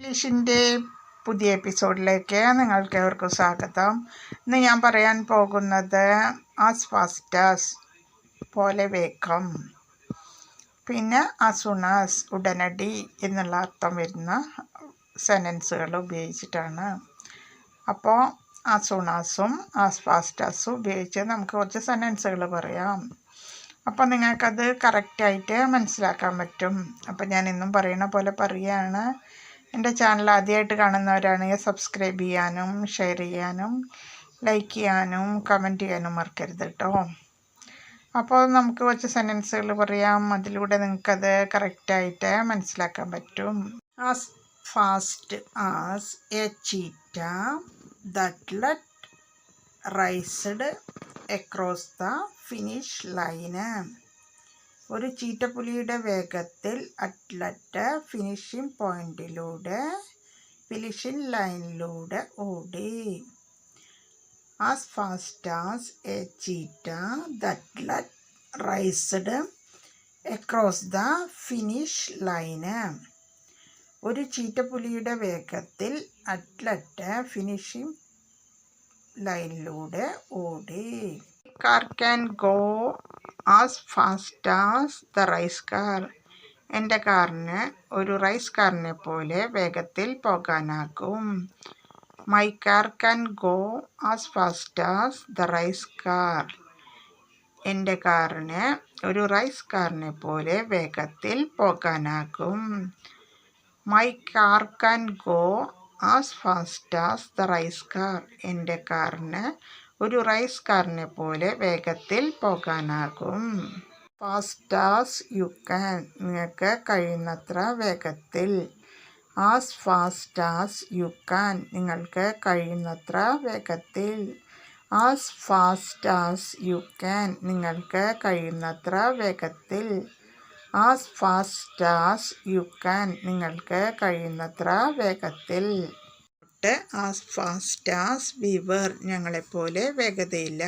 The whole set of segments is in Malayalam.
ഇംഗ്ലീഷിന്റെ പുതിയ എപ്പിസോഡിലേക്ക് നിങ്ങൾക്ക് ഏവർക്കും സ്വാഗതം. ഇന്ന് ഞാൻ പറയാൻ പോകുന്നത് ആസ് ഫാസ്റ്റാസ് പോലെ വേഗം പിന്നെ അസുണാസ് ഉടനടി എന്നുള്ള അർത്ഥം വരുന്ന സെന്റൻസുകൾ ഉപയോഗിച്ചിട്ടാണ്. അപ്പോൾ അസുണാസും ആസ് ഫാസ്റ്റാസും ഉപയോഗിച്ച് നമുക്ക് കുറച്ച് സെന്റൻസുകൾ പറയാം. അപ്പോൾ നിങ്ങൾക്കത് കറക്റ്റായിട്ട് മനസ്സിലാക്കാൻ പറ്റും. അപ്പോൾ ഞാൻ ഇന്നും പറയുന്ന പോലെ പറയുകയാണ്. എന്റെ ചാനൽ ആദ്യമായിട്ട് കാണുന്നവരാണെങ്കിൽ സബ്സ്ക്രൈബ് ചെയ്യാനും ഷെയർ ചെയ്യാനും ലൈക്ക് ചെയ്യാനും കമന്റ് ചെയ്യാനും മറക്കരുത് കേട്ടോ. അപ്പോൾ നമുക്ക് കുറച്ച് സെന്റൻസുകൾ പറയാം. അതിലൂടെ നിങ്ങൾക്കത് കറക്റ്റായിട്ട് മനസ്സിലാക്കാൻ പറ്റും. As fast as a cheetah that athlete raced across the finish line ഒരു ചീറ്റപ്പുലിയുടെ വേഗത്തിൽ അറ്റ്ലറ്റ ഫിനിഷിംഗ് പോയിന്റിലൂടെ ഫിനിഷിംഗ് ലൈനിലൂടെ ഓടി. As fast as a cheetah that athlete raced across the finish line ഒരു ചീറ്റപ്പുലിയുടെ വേഗത്തിൽ അറ്റ്ലറ്റ് ഫിനിഷിംഗ് ലൈനിലൂടെ ഓടി. Car can go as fast as the race car. എന്റെ കാറിന് ഒരു റൈസ് കാറിനെ പോലെ വേഗത്തിൽ പോകാനാകും. My car can go as fast as the race car എന്റെ കാറിന് ഒരു റൈസ് കാറിനെ പോലെ വേഗത്തിൽ പോകാനാകും. My car can go as fast as the race car എന്റെ കാറിന് ഒരു റൈസ് കാറിനെ പോലെ വേഗത്തിൽ പോകാനാകും. Fast as you can. നിങ്ങൾക്ക് കഴിയുന്നത്ര വേഗത്തിൽ. As fast as you can. നിങ്ങൾക്ക് കഴിയുന്നത്ര വേഗത്തിൽ. As fast as you can. നിങ്ങൾക്ക് കഴിയുന്നത്ര വേഗത്തിൽ. As fast as you can. നിങ്ങൾക്ക് കഴിയുന്നത്ര വേഗത്തിൽ. Not as fast as we were ഞങ്ങളെപ്പോലെ വേഗതയില്ല.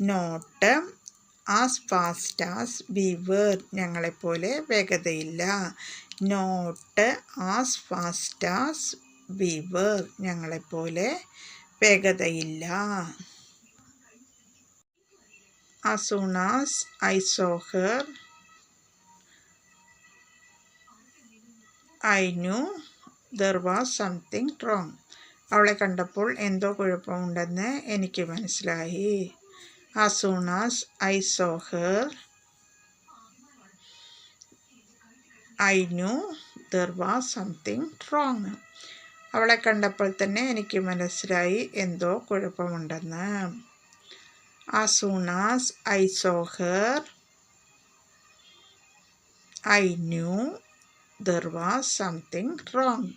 Not as fast as we were ഞങ്ങളെപ്പോലെ വേഗതയില്ല. Not as fast as we were ഞങ്ങളെപ്പോലെ വേഗതയില്ല. As soon as I saw her I knew there was something wrong അവളെ കണ്ടപ്പോൾ എന്തോ കുഴപ്പമുണ്ടെന്ന് എനിക്ക് മനസ്സിലായി. As soon as I saw her I knew there was something wrong അവളെ കണ്ടപ്പോൾ തന്നെ എനിക്ക് മനസ്സിലായി എന്തോ കുഴപ്പമുണ്ടെന്ന്. As soon as I saw her I knew there was something wrong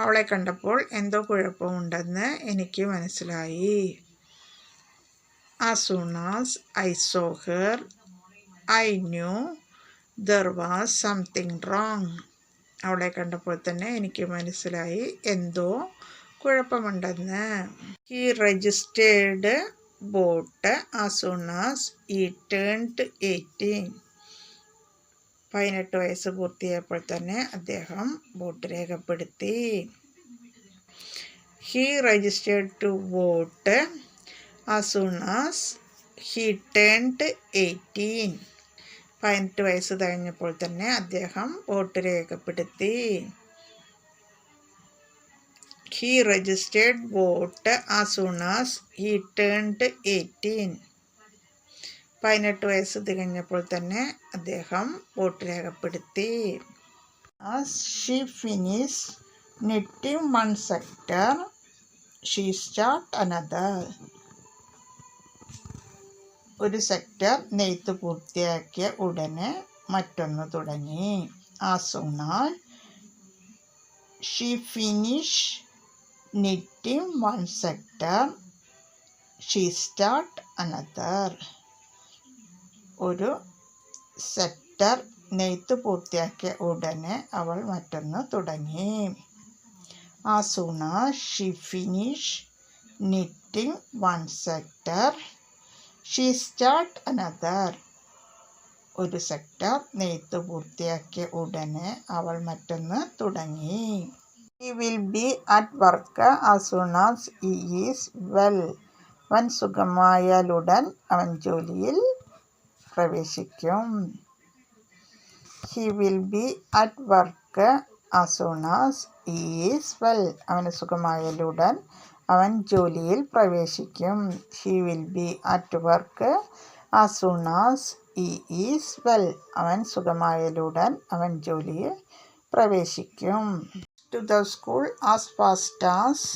അവളെ കണ്ടപ്പോൾ എന്തോ കുഴപ്പമുണ്ടെന്ന് എനിക്ക് മനസ്സിലായി. As soon I saw her I knew there was something wrong. അവളെ കണ്ടപ്പോൾ തന്നെ എനിക്ക് മനസ്സിലായി എന്തോ കുഴപ്പമുണ്ടെന്ന്. He registered vote as soon as he turned eighteen പതിനെട്ട് വയസ്സ് പൂർത്തിയായപ്പോൾ തന്നെ അദ്ദേഹം വോട്ട് രേഖപ്പെടുത്തി. He registered to vote as soon as he turned eighteen പതിനെട്ട് വയസ്സ് കഴിഞ്ഞപ്പോൾ തന്നെ അദ്ദേഹം വോട്ട് രേഖപ്പെടുത്തി. He registered vote as soon as he turned eighteen പതിനെട്ട് വയസ്സ് തികഞ്ഞപ്പോൾ തന്നെ അദ്ദേഹം വോട്ട് രേഖപ്പെടുത്തി. As she finish knitting one sector she start another. ഒരു സെക്ടർ നെയ്ത്ത് പൂർത്തിയാക്കിയ ഉടനെ മറ്റൊന്ന് തുടങ്ങി. As soon as she finish knitting one sector she start another. ഒരു സെക്ടർ നെയ്ത്ത് പൂർത്തിയാക്കിയ ഉടനെ അവൾ മറ്റൊന്ന് തുടങ്ങി. As soon as she finish knitting one sector she start another. ഒരു സെക്ടർ നെയ്ത്ത് പൂർത്തിയാക്കിയ ഉടനെ അവൾ മറ്റൊന്ന് തുടങ്ങി. He will be at work as he is well അവൻ സുഖമായാലുടൻ അവൻ ജോലിയിൽ പ്രവേശിക്കും. He will be at work as soon as is well അവന് സുഖമായാലുടൻ അവൻ ജോലിയിൽ പ്രവേശിക്കും. He will be at work as soon as is well അവൻ സുഖമായാലുടൻ അവൻ ജോലിയിൽ പ്രവേശിക്കും. To the school as fast as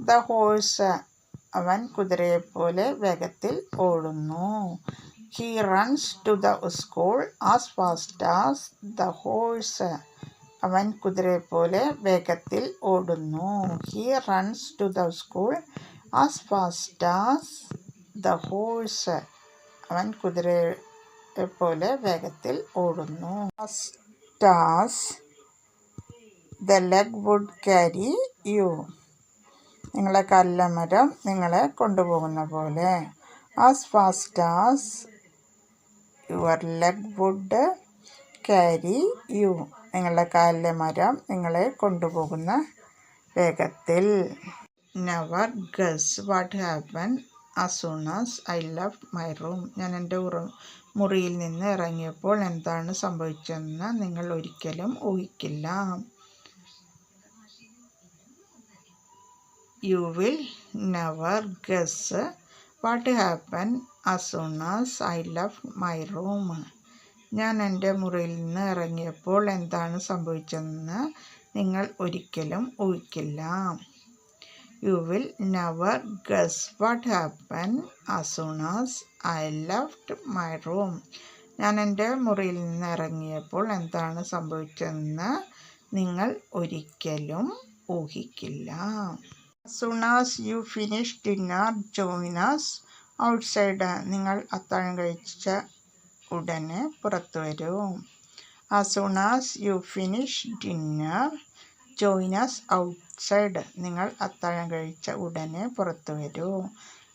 the horse അവൻ കുതിരയെപ്പോലെ വേഗത്തിൽ ഓടുന്നു. He runs to the school as fast as the horse അവൻ കുതിരയെപ്പോലെ വേഗത്തിൽ ഓടുന്നു. He runs to the school as fast as the horse അവൻ കുതിരയെപ്പോലെ വേഗത്തിൽ ഓടുന്നു. Fast the leg would carry you നിങ്ങളെ കല്ലമരം നിങ്ങളെ കൊണ്ടുപോകുന്ന പോലെ. As fast as your leg would carry you. നിങ്ങളുടെ കാലിലെ മരം നിങ്ങളെ കൊണ്ടുപോകുന്ന വേഗത്തിൽ. Never guess what happen as soon as I love my room ഞാൻ എന്റെ ഉറു മുറിയിൽ നിന്ന് ഇറങ്ങിയപ്പോൾ എന്താണ് സംഭവിച്ചതെന്ന് നിങ്ങൾ ഒരിക്കലും ഊഹിക്കില്ല. You will never guess what happen as soon as I love my room ഞാൻ എന്റെ മുറിയിൽ നിന്ന് ഇറങ്ങിയപ്പോൾ എന്താണ് സംഭവിച്ചതെന്ന് നിങ്ങൾ ഒരിക്കലും ഊഹിക്കില്ല. You will never guess what happen as soon as I love my room ഞാൻ എന്റെ മുറിയിൽ നിന്ന് ഇറങ്ങിയപ്പോൾ എന്താണ് സംഭവിച്ചതെന്ന് നിങ്ങൾ ഒരിക്കലും ഊഹിക്കില്ല. Soon as you finish dinner join us outside നിങ്ങൾ അത്താഴം കഴിച്ച ഉടനെ പുറത്തു വരൂ as soon as you finish dinner join us outside നിങ്ങൾ അത്താഴം കഴിച്ച ഉടനെ പുറത്തു വരൂ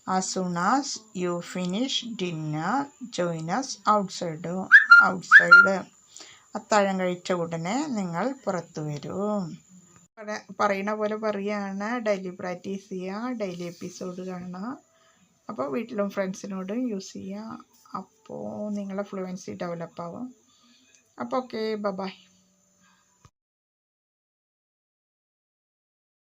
as soon as you finish dinner join us outside outside അത്താഴം കഴിച്ച ഉടനെ നിങ്ങൾ പുറത്തു വരൂ പറയുന്ന പോലെ പറയുകയാണ് ഡെയിലി പ്രാക്ടീസ് ചെയ്യുക ഡെയിലി എപ്പിസോഡ് കാണുക അപ്പോൾ വീട്ടിലും ഫ്രണ്ട്സിനോടും യൂസ് ചെയ്യുക അപ്പോൾ നിങ്ങളെ ഫ്ലുവൻസി ഡെവലപ്പ് ആവും. അപ്പോൾ ഓക്കെ ബൈ